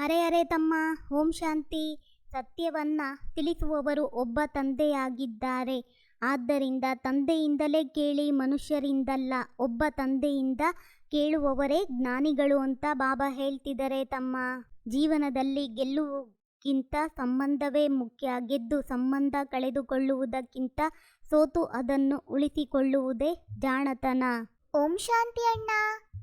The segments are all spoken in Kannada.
ಅರೆ ಅರೆ ತಮ್ಮ, ಓಂ ಶಾಂತಿ. ಸತ್ಯವನ್ನ ತಿಳಿಸುವವರು ಒಬ್ಬ ತಂದೆಯಾಗಿದ್ದಾರೆ. ಆದ್ದರಿಂದ ತಂದೆಯಿಂದಲೇ ಕೇಳಿ ಮನುಷ್ಯರಿಂದಲ್ಲ, ಒಬ್ಬ ತಂದೆಯಿಂದ ಕೇಳುವವರೇ ಜ್ಞಾನಿಗಳು ಅಂತ ಬಾಬಾ ಹೇಳ್ತಿದ್ದಾರೆ ತಮ್ಮ. ಜೀವನದಲ್ಲಿ ಗೆಲ್ಲುವುದಕ್ಕಿಂತ ಸಂಬಂಧವೇ ಮುಖ್ಯ. ಗೆದ್ದು ಸಂಬಂಧ ಕಳೆದುಕೊಳ್ಳುವುದಕ್ಕಿಂತ ಸೋತು ಅದನ್ನು ಉಳಿಸಿಕೊಳ್ಳುವುದೇ ಜಾಣತನ. ಓಂ ಶಾಂತಿ ಅಣ್ಣ.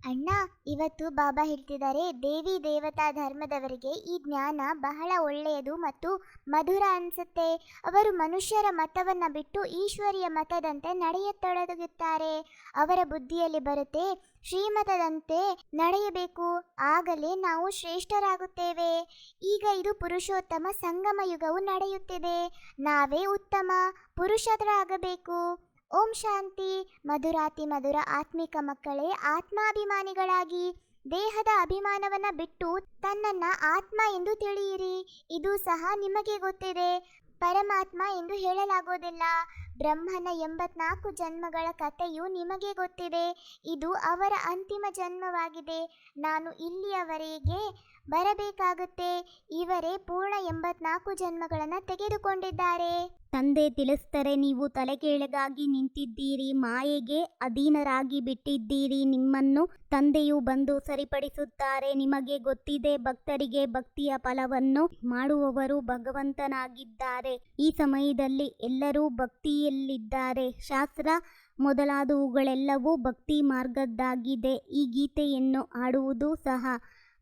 ಅಣ್ಣ, ಇವತ್ತು ಬಾಬಾ ಹೇಳ್ತಿದ್ದಾರೆ, ದೇವಿ ದೇವತಾ ಧರ್ಮದವರಿಗೆ ಈ ಜ್ಞಾನ ಬಹಳ ಒಳ್ಳೆಯದು ಮತ್ತು ಮಧುರ ಅನಿಸುತ್ತೆ. ಅವರು ಮನುಷ್ಯರ ಮತವನ್ನ ಬಿಟ್ಟು ಈಶ್ವರಿಯ ಮತದಂತೆ ನಡೆಯತೊಡಗುತ್ತಾರೆ. ಅವರ ಬುದ್ಧಿಯಲ್ಲಿ ಬರುತ್ತೆ, ಶ್ರೀಮತದಂತೆ ನಡೆಯಬೇಕು. ಆಗಲೇ ನಾವು ಶ್ರೇಷ್ಠರಾಗುತ್ತೇವೆ. ಈಗ ಇದು ಪುರುಷೋತ್ತಮ ಸಂಗಮ ಯುಗವು ನಡೆಯುತ್ತಿದೆ. ನಾವೇ ಉತ್ತಮ, ಪುರುಷರಾಗಬೇಕು. ಓಂ ಶಾಂತಿ. ಮಧುರಾತಿ ಮಧುರ ಆತ್ಮಿಕ ಮಕ್ಕಳೇ, ಆತ್ಮಾಭಿಮಾನಿಗಳಾಗಿ ದೇಹದ ಅಭಿಮಾನವನ್ನ ಬಿಟ್ಟು ತನ್ನನ್ನ ಆತ್ಮ ಎಂದು ತಿಳಿಯಿರಿ. ಇದು ಸಹ ನಿಮಗೆ ಗೊತ್ತಿದೆ. ಪರಮಾತ್ಮ ಎಂದು ಹೇಳಲಾಗೋದಿಲ್ಲ. ಬ್ರಹ್ಮನ ಎಂಬತ್ನಾಲ್ಕು ಜನ್ಮಗಳ ಕಥೆಯು ನಿಮಗೆ ಗೊತ್ತಿದೆ. ಇದು ಅವರ ಅಂತಿಮ ಜನ್ಮವಾಗಿದೆ. ನಾನು ಇಲ್ಲಿಯವರೆಗೆ ಬರಬೇಕಾಗುತ್ತೆ. ಇವರೇ ಪೂರ್ಣ ಎಂಬತ್ನಾಲ್ಕು ಜನ್ಮಗಳನ್ನು ತೆಗೆದುಕೊಂಡಿದ್ದಾರೆ. ತಂದೆ ತಿಳಿಸ್ತಾರೆ ನೀವು ತಲೆಕೇಳಗಾಗಿ ನಿಂತಿದ್ದೀರಿ, ಮಾಯೆಗೆ ಅಧೀನರಾಗಿ ಬಿಟ್ಟಿದ್ದೀರಿ. ನಿಮ್ಮನ್ನು ತಂದೆಯು ಬಂದು ಸರಿಪಡಿಸುತ್ತಾರೆ. ನಿಮಗೆ ಗೊತ್ತಿದೆ, ಭಕ್ತರಿಗೆ ಭಕ್ತಿಯ ಫಲವನ್ನು ಮಾಡುವವರು ಭಗವಂತನಾಗಿದ್ದಾರೆ. ಈ ಸಮಯದಲ್ಲಿ ಎಲ್ಲರೂ ಭಕ್ತಿಯಲ್ಲಿದ್ದಾರೆ. ಶಾಸ್ತ್ರ ಮೊದಲಾದವುಗಳೆಲ್ಲವೂ ಭಕ್ತಿ ಮಾರ್ಗದ್ದಾಗಿದೆ. ಈ ಗೀತೆಯನ್ನು ಆಡುವುದು ಸಹ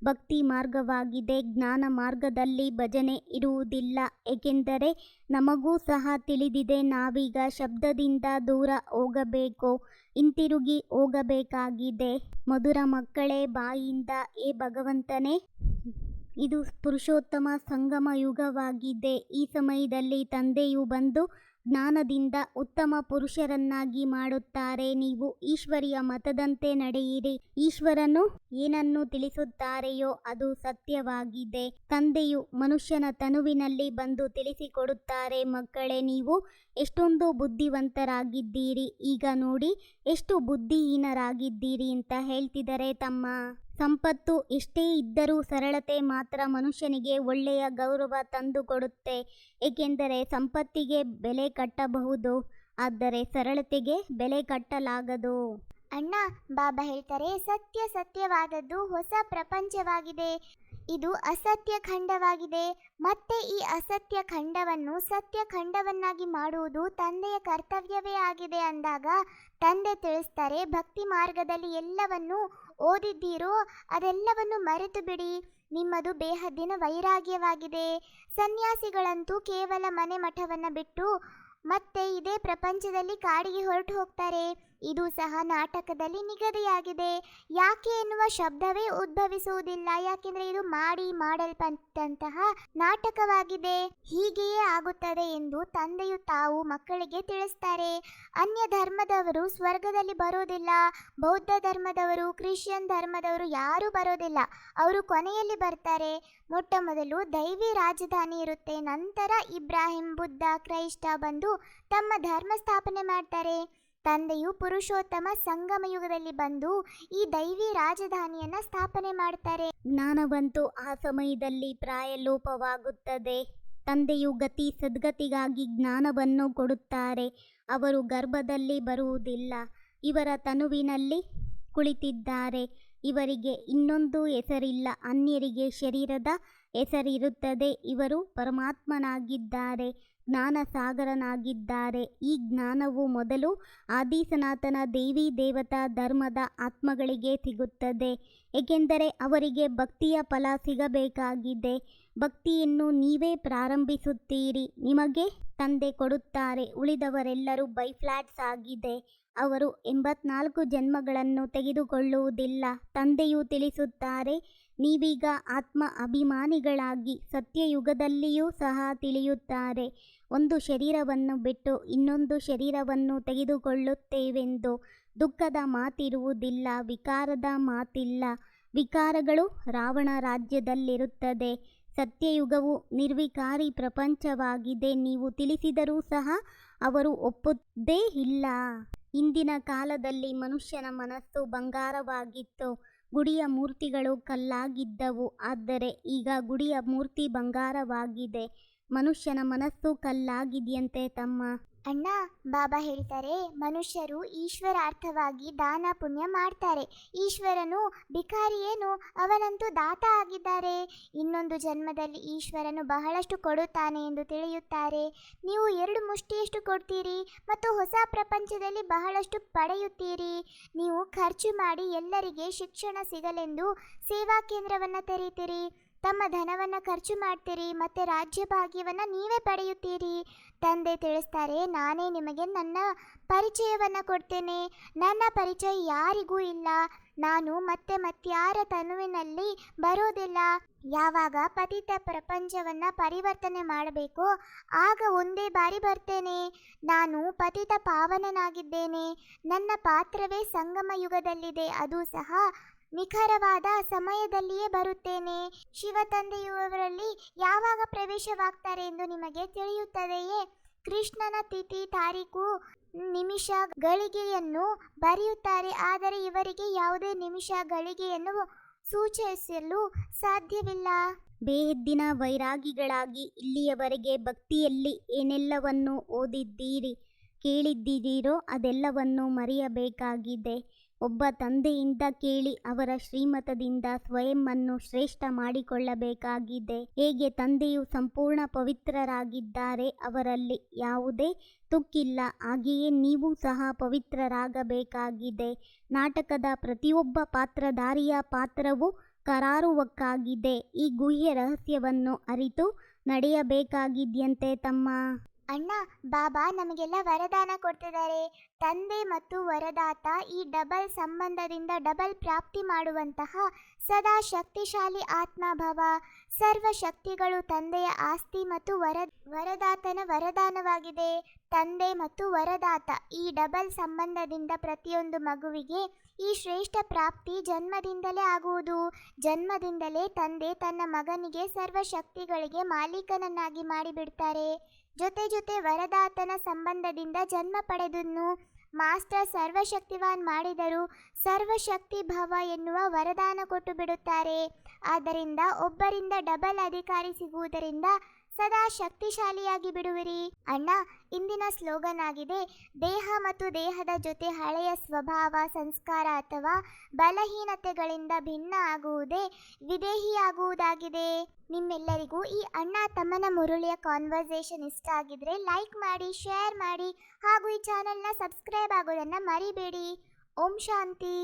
ಭಕ್ತಿ ಮಾರ್ಗವಾಗಿದೆ. ಜ್ಞಾನ ಮಾರ್ಗದಲ್ಲಿ ಭಜನೆ ಇರುವುದಿಲ್ಲ. ಏಕೆಂದರೆ ನಮಗೂ ಸಹ ತಿಳಿದಿದೆ, ನಾವೀಗ ಶಬ್ದದಿಂದ ದೂರ ಹೋಗಬೇಕು, ಹಿಂತಿರುಗಿ ಹೋಗಬೇಕಾಗಿದೆ. ಮಧುರ ಮಕ್ಕಳೇ, ಬಾಯಿಂದ ಏ ಭಗವಂತನೇ, ಇದು ಪುರುಷೋತ್ತಮ ಸಂಗಮ ಯುಗವಾಗಿದೆ. ಈ ಸಮಯದಲ್ಲಿ ತಂದೆಯು ಬಂದು ಜ್ಞಾನದಿಂದ ಉತ್ತಮ ಪುರುಷರನ್ನಾಗಿ ಮಾಡುತ್ತಾರೆ. ನೀವು ಈಶ್ವರಿಯ ಮತದಂತೆ ನಡೆಯಿರಿ. ಈಶ್ವರನು ಏನನ್ನು ತಿಳಿಸುತ್ತಾರೆಯೋ ಅದು ಸತ್ಯವಾಗಿದೆ. ತಂದೆಯು ಮನುಷ್ಯನ ತನುವಿನಲ್ಲಿ ಬಂದು ತಿಳಿಸಿಕೊಡುತ್ತಾರೆ. ಮಕ್ಕಳೇ, ನೀವು ಎಷ್ಟೊಂದು ಬುದ್ಧಿವಂತರಾಗಿದ್ದೀರಿ. ಈಗ ನೋಡಿ ಎಷ್ಟು ಬುದ್ಧಿಹೀನರಾಗಿದ್ದೀರಿ ಅಂತ ಹೇಳ್ತಿದ್ದಾರೆ ತಮ್ಮ. ಸಂಪತ್ತು ಎಷ್ಟೇ ಇದ್ದರೂ ಸರಳತೆ ಮಾತ್ರ ಮನುಷ್ಯನಿಗೆ ಒಳ್ಳೆಯ ಗೌರವ ತಂದುಕೊಡುತ್ತೆ. ಏಕೆಂದರೆ ಸಂಪತ್ತಿಗೆ ಬೆಲೆ ಕಟ್ಟಬಹುದು, ಆದರೆ ಸರಳತೆಗೆ ಬೆಲೆ ಕಟ್ಟಲಾಗದು. ಅಣ್ಣ, ಬಾಬಾ ಹೇಳ್ತಾರೆ ಸತ್ಯ ಸತ್ಯವಾದದ್ದು ಹೊಸ ಪ್ರಪಂಚವಾಗಿದೆ. ಇದು ಅಸತ್ಯ ಖಂಡವಾಗಿದೆ. ಮತ್ತೆ ಈ ಅಸತ್ಯ ಖಂಡವನ್ನು ಸತ್ಯ ಖಂಡವನ್ನಾಗಿ ಮಾಡುವುದು ತಂದೆಯ ಕರ್ತವ್ಯವೇ ಆಗಿದೆ ಅಂದಾಗ ತಂದೆ ತಿಳಿಸ್ತಾರೆ, ಭಕ್ತಿ ಮಾರ್ಗದಲ್ಲಿ ಎಲ್ಲವನ್ನು ಓದಿದ್ದೀರೋ ಅದೆಲ್ಲವನ್ನು ಮರೆತು ಬಿಡಿ. ನಿಮ್ಮದು ಬೇಹದ್ದಿನ ವೈರಾಗ್ಯವಾಗಿದೆ. ಸನ್ಯಾಸಿಗಳಂತೂ ಕೇವಲ ಮನೆ ಮಠವನ್ನು ಬಿಟ್ಟು ಮತ್ತೆ ಇದೇ ಪ್ರಪಂಚದಲ್ಲಿ ಕಾಡಿಗೆ ಹೊರಟು ಹೋಗ್ತಾರೆ. ಇದು ಸಹ ನಾಟಕದಲ್ಲಿ ನಿಗದಿಯಾಗಿದೆ. ಯಾಕೆ ಎನ್ನುವ ಶಬ್ದವೇ ಉದ್ಭವಿಸುವುದಿಲ್ಲ. ಯಾಕೆಂದ್ರೆ ಇದು ಮಾಡಿ ಮಾಡಲ್ಪಟ್ಟಂತಹ ನಾಟಕವಾಗಿದೆ. ಹೀಗೆಯೇ ಆಗುತ್ತದೆ ಎಂದು ತಂದೆಯು ತಾವು ಮಕ್ಕಳಿಗೆ ತಿಳಿಸ್ತಾರೆ. ಅನ್ಯ ಧರ್ಮದವರು ಸ್ವರ್ಗದಲ್ಲಿ ಬರೋದಿಲ್ಲ ಬೌದ್ಧ ಧರ್ಮದವರು, ಕ್ರಿಶ್ಚಿಯನ್ ಧರ್ಮದವರು ಯಾರೂ ಬರೋದಿಲ್ಲ ಅವರು ಕೊನೆಯಲ್ಲಿ ಬರ್ತಾರೆ. ಮೊಟ್ಟ ಮೊದಲು ದೈವಿ ರಾಜಧಾನಿ ಇರುತ್ತೆ. ನಂತರ ಇಬ್ರಾಹಿಂ, ಬುದ್ಧ, ಕ್ರೈಸ್ತ ಬಂದು ತಮ್ಮ ಧರ್ಮ ಸ್ಥಾಪನೆ ಮಾಡ್ತಾರೆ. ತಂದೆಯು ಪುರುಷೋತ್ತಮ ಸಂಗಮ ಯುಗದಲ್ಲಿ ಬಂದು ಈ ದೈವಿ ರಾಜಧಾನಿಯನ್ನ ಸ್ಥಾಪನೆ ಮಾಡ್ತಾರೆ. ಜ್ಞಾನವಂತೂ ಆ ಸಮಯದಲ್ಲಿ ಪ್ರಾಯಲೋಪವಾಗುತ್ತದೆ. ತಂದೆಯು ಗತಿ ಸದ್ಗತಿಗಾಗಿ ಜ್ಞಾನವನ್ನು ಕೊಡುತ್ತಾರೆ. ಅವರು ಗರ್ಭದಲ್ಲಿ ಬರುವುದಿಲ್ಲ. ಇವರ ತನುವಿನಲ್ಲಿ ಕುಳಿತಿದ್ದಾರೆ. ಇವರಿಗೆ ಇನ್ನೊಂದು ಹೆಸರಿಲ್ಲ. ಅನ್ಯರಿಗೆ ಶರೀರದ ಹೆಸರಿರುತ್ತದೆ. ಇವರು ಪರಮಾತ್ಮನಾಗಿದ್ದಾರೆ. ಜ್ಞಾನ ಸಾಗರನಾಗಿದ್ದಾರೆ ಈ ಜ್ಞಾನವು ಮೊದಲು ಆದಿ ಸನಾತನ ದೇವಿ ದೇವತಾ ಧರ್ಮದ ಆತ್ಮಗಳಿಗೆ ಸಿಗುತ್ತದೆ. ಏಕೆಂದರೆ ಅವರಿಗೆ ಭಕ್ತಿಯ ಫಲ ಸಿಗಬೇಕಾಗಿದೆ. ಭಕ್ತಿಯನ್ನು ನೀವೇ ಪ್ರಾರಂಭಿಸುತ್ತೀರಿ. ನಿಮಗೆ ತಂದೆ ಕೊಡುತ್ತಾರೆ. ಉಳಿದವರೆಲ್ಲರೂ ಬೈಫ್ಲಾಟ್ಸ್ ಆಗಿದೆ. ಅವರು ಎಂಬತ್ನಾಲ್ಕು ಜನ್ಮಗಳನ್ನು ತೆಗೆದುಕೊಳ್ಳುವುದಿಲ್ಲ. ತಂದೆಯು ತಿಳಿಸುತ್ತಾರೆ, ನೀವೀಗ ಆತ್ಮ ಅಭಿಮಾನಿಗಳಾಗಿ ಸತ್ಯಯುಗದಲ್ಲಿಯೂ ಸಹ ತಿಳಿಯುತ್ತಾರೆ. ಒಂದು ಶರೀರವನ್ನು ಬಿಟ್ಟು ಇನ್ನೊಂದು ಶರೀರವನ್ನು ತೆಗೆದುಕೊಳ್ಳುತ್ತೇವೆಂದು ದುಃಖದ ಮಾತಿರುವುದಿಲ್ಲ, ವಿಕಾರದ ಮಾತಿಲ್ಲ. ವಿಕಾರಗಳು ರಾವಣ ರಾಜ್ಯದಲ್ಲಿರುತ್ತದೆ. ಸತ್ಯಯುಗವು ನಿರ್ವಿಕಾರಿ ಪ್ರಪಂಚವಾಗಿದೆ. ನೀವು ತಿಳಿಸಿದರೂ ಸಹ ಅವರು ಒಪ್ಪುವುದೇ ಇಲ್ಲ. ಇಂದಿನ ಕಾಲದಲ್ಲಿ ಮನುಷ್ಯನ ಮನಸ್ಸು ಬಂಗಾರವಾಗಿತ್ತು. ಗುಡಿಯ ಮೂರ್ತಿಗಳು ಕಲ್ಲಾಗಿದ್ದವು. ಆದರೆ ಈಗ ಗುಡಿಯ ಮೂರ್ತಿ ಬಂಗಾರವಾಗಿದೆ. ಮನುಷ್ಯನ ಮನಸ್ಸು ಕಲ್ಲಾಗಿದೆಯಂತೆ ತಮ್ಮ ಅಣ್ಣ, ಬಾಬಾ ಹೇಳ್ತಾರೆ, ಮನುಷ್ಯರು ಈಶ್ವರಾರ್ಥವಾಗಿ ದಾನ ಪುಣ್ಯ ಮಾಡ್ತಾರೆ. ಈಶ್ವರನು ಭಿಕಾರಿ ಏನು ಅವನಂತೂ ದಾತ ಆಗಿದ್ದಾರೆ. ಇನ್ನೊಂದು ಜನ್ಮದಲ್ಲಿ ಈಶ್ವರನು ಬಹಳಷ್ಟು ಕೊಡುತ್ತಾನೆ ಎಂದು ತಿಳಿಯುತ್ತಾರೆ. ನೀವು ಎರಡು ಮುಷ್ಟಿಯಷ್ಟು ಕೊಡ್ತೀರಿ ಮತ್ತು ಹೊಸ ಪ್ರಪಂಚದಲ್ಲಿ ಬಹಳಷ್ಟು ಪಡೆಯುತ್ತೀರಿ. ನೀವು ಖರ್ಚು ಮಾಡಿ ಎಲ್ಲರಿಗೆ ಶಿಕ್ಷಣ ಸಿಗಲೆಂದು ಸೇವಾ ಕೇಂದ್ರವನ್ನು ತೆರೀತೀರಿ ತಮ್ಮ ಧನವನ್ನು ಖರ್ಚು ಮಾಡ್ತೀರಿ, ಮತ್ತೆ ರಾಜ್ಯ ಭಾಗ್ಯವನ್ನು ನೀವೇ ಪಡೆಯುತ್ತೀರಿ. ತಂದೆ ತಿಳಿಸ್ತಾರೆ, ನಾನೇ ನಿಮಗೆ ನನ್ನ ಪರಿಚಯವನ್ನು ಕೊಡ್ತೇನೆ. ನನ್ನ ಪರಿಚಯ ಯಾರಿಗೂ ಇಲ್ಲ. ನಾನು ಮತ್ತೆ ಮತ್ತಾರ ತನುವಿನಲ್ಲಿ ಬರೋದಿಲ್ಲ. ಯಾವಾಗ ಪತಿತ ಪ್ರಪಂಚವನ್ನು ಪರಿವರ್ತನೆ ಮಾಡಬೇಕು, ಆಗ ಒಂದೇ ಬಾರಿ ಬರ್ತೇನೆ. ನಾನು ಪತಿತ ಪಾವನನಾಗಿದ್ದೇನೆ. ನನ್ನ ಪಾತ್ರವೇ ಸಂಗಮ ಯುಗದಲ್ಲಿದೆ ಅದು ಸಹ ನಿಖರವಾದ ಸಮಯದಲ್ಲಿಯೇ ಬರುತ್ತೇನೆ. ಶಿವ ತಂದೆಯುವವರಲ್ಲಿ ಯಾವಾಗ ಪ್ರವೇಶವಾಗ್ತಾರೆ ಎಂದು ನಿಮಗೆ ತಿಳಿಯುತ್ತದೆಯೇ? ಕೃಷ್ಣನ ತಿಥಿ ತಾರೀಕು ನಿಮಿಷ ಗಳಿಗೆಯನ್ನು ಬರೆಯುತ್ತಾರೆ. ಆದರೆ ಇವರಿಗೆ ಯಾವುದೇ ನಿಮಿಷ ಗಳಿಗೆಯನ್ನು ಸೂಚಿಸಲು ಸಾಧ್ಯವಿಲ್ಲ. ಬೇಹದ್ದಿನ ವೈರಾಗಿಗಳಾಗಿ ಇಲ್ಲಿಯವರೆಗೆ ಭಕ್ತಿಯಲ್ಲಿ ಏನೆಲ್ಲವನ್ನು ಓದಿದ್ದೀರಿ, ಕೇಳಿದ್ದೀರೋ ಅದೆಲ್ಲವನ್ನು ಮರೆಯಬೇಕಾಗಿದೆ. ಒಬ್ಬ ತಂದೆಯಿಂದ ಕೇಳಿ ಅವರ ಶ್ರೀಮತದಿಂದ ಸ್ವಯಂವನ್ನು ಶ್ರೇಷ್ಠ ಮಾಡಿಕೊಳ್ಳಬೇಕಾಗಿದೆ. ಹೇಗೆ ತಂದೆಯು ಸಂಪೂರ್ಣ ಪವಿತ್ರರಾಗಿದ್ದಾರೆ ಅವರಲ್ಲಿ ಯಾವುದೇ ತುಕ್ಕಿಲ್ಲ, ಹಾಗೆಯೇ ನೀವು ಸಹ ಪವಿತ್ರರಾಗಬೇಕಾಗಿದೆ. ನಾಟಕದ ಪ್ರತಿಯೊಬ್ಬ ಪಾತ್ರಧಾರಿಯ ಪಾತ್ರವು ಕರಾರುವಕ್ಕಾಗಿದೆ. ಈ ಗುಹ್ಯ ರಹಸ್ಯವನ್ನು ಅರಿತು ನಡೆಯಬೇಕಾಗಿದ್ಯಂತೆ ತಮ್ಮ. ಅಣ್ಣ, ಬಾಬಾ ನಮಗೆಲ್ಲ ವರದಾನ ಕೊಡ್ತಿದ್ದಾರೆ. ತಂದೆ ಮತ್ತು ವರದಾತ ಈ ಡಬಲ್ ಸಂಬಂಧದಿಂದ ಡಬಲ್ ಪ್ರಾಪ್ತಿ ಮಾಡುವಂತಹ ಸದಾ ಶಕ್ತಿಶಾಲಿ ಆತ್ಮಭವ, ಸರ್ವ ಶಕ್ತಿಗಳು ತಂದೆಯ ಆಸ್ತಿ ಮತ್ತು ವರ, ವರದಾತನ ವರದಾನವಾಗಿದೆ. ತಂದೆ ಮತ್ತು ವರದಾತ ಈ ಡಬಲ್ ಸಂಬಂಧದಿಂದ ಪ್ರತಿಯೊಂದು ಮಗುವಿಗೆ ಈ ಶ್ರೇಷ್ಠ ಪ್ರಾಪ್ತಿ ಜನ್ಮದಿಂದಲೇ ಆಗುವುದು. ಜನ್ಮದಿಂದಲೇ ತಂದೆ ತನ್ನ ಮಗನಿಗೆ ಸರ್ವ ಶಕ್ತಿಗಳಿಗೆ ಮಾಲೀಕನನ್ನಾಗಿ ಮಾಡಿಬಿಡ್ತಾರೆ. ಜೊತೆ ಜೊತೆ ವರದಾತನ ಸಂಬಂಧದಿಂದ ಜನ್ಮ ಪಡೆದನ್ನು ಮಾಸ್ಟರ್ ಸರ್ವಶಕ್ತಿವಾನ್ ಮಾಡಿದರೂ ಸರ್ವಶಕ್ತಿ ಭವ ಎನ್ನುವ ವರದಾನ ಕೊಟ್ಟು ಬಿಡುತ್ತಾರೆ. ಆದ್ದರಿಂದ ಒಬ್ಬರಿಂದ ಡಬಲ್ ಅಧಿಕಾರಿ ಸಿಗುವುದರಿಂದ ಸದಾ ಶಕ್ತಿಶಾಲಿಯಾಗಿ ಬಿಡುವಿರಿ. ಅಣ್ಣ, ಇಂದಿನ ಸ್ಲೋಗನ್ ಆಗಿದೆ, ದೇಹ ಮತ್ತು ದೇಹದ ಜೊತೆ ಹಳೆಯ ಸ್ವಭಾವ, ಸಂಸ್ಕಾರ ಅಥವಾ ಬಲಹೀನತೆಗಳಿಂದ ಭಿನ್ನ ಆಗುವುದೇ ವಿದೇಹಿಯಾಗುವುದಾಗಿದೆ. ನಿಮ್ಮೆಲ್ಲರಿಗೂ ಈ ಅಣ್ಣ ತಮ್ಮನ ಮುರುಳಿಯ ಕಾನ್ವರ್ಸೇಷನ್ ಇಷ್ಟ ಆಗಿದ್ರೆ ಲೈಕ್ ಮಾಡಿ ಶೇರ್ ಮಾಡಿ ಹಾಗೂ ಈ ಚಾನೆಲ್ನ ಸಬ್ಸ್ಕ್ರೈಬ್ ಆಗೋದನ್ನು ಮರಿಬೇಡಿ. ಓಂ ಶಾಂತಿ.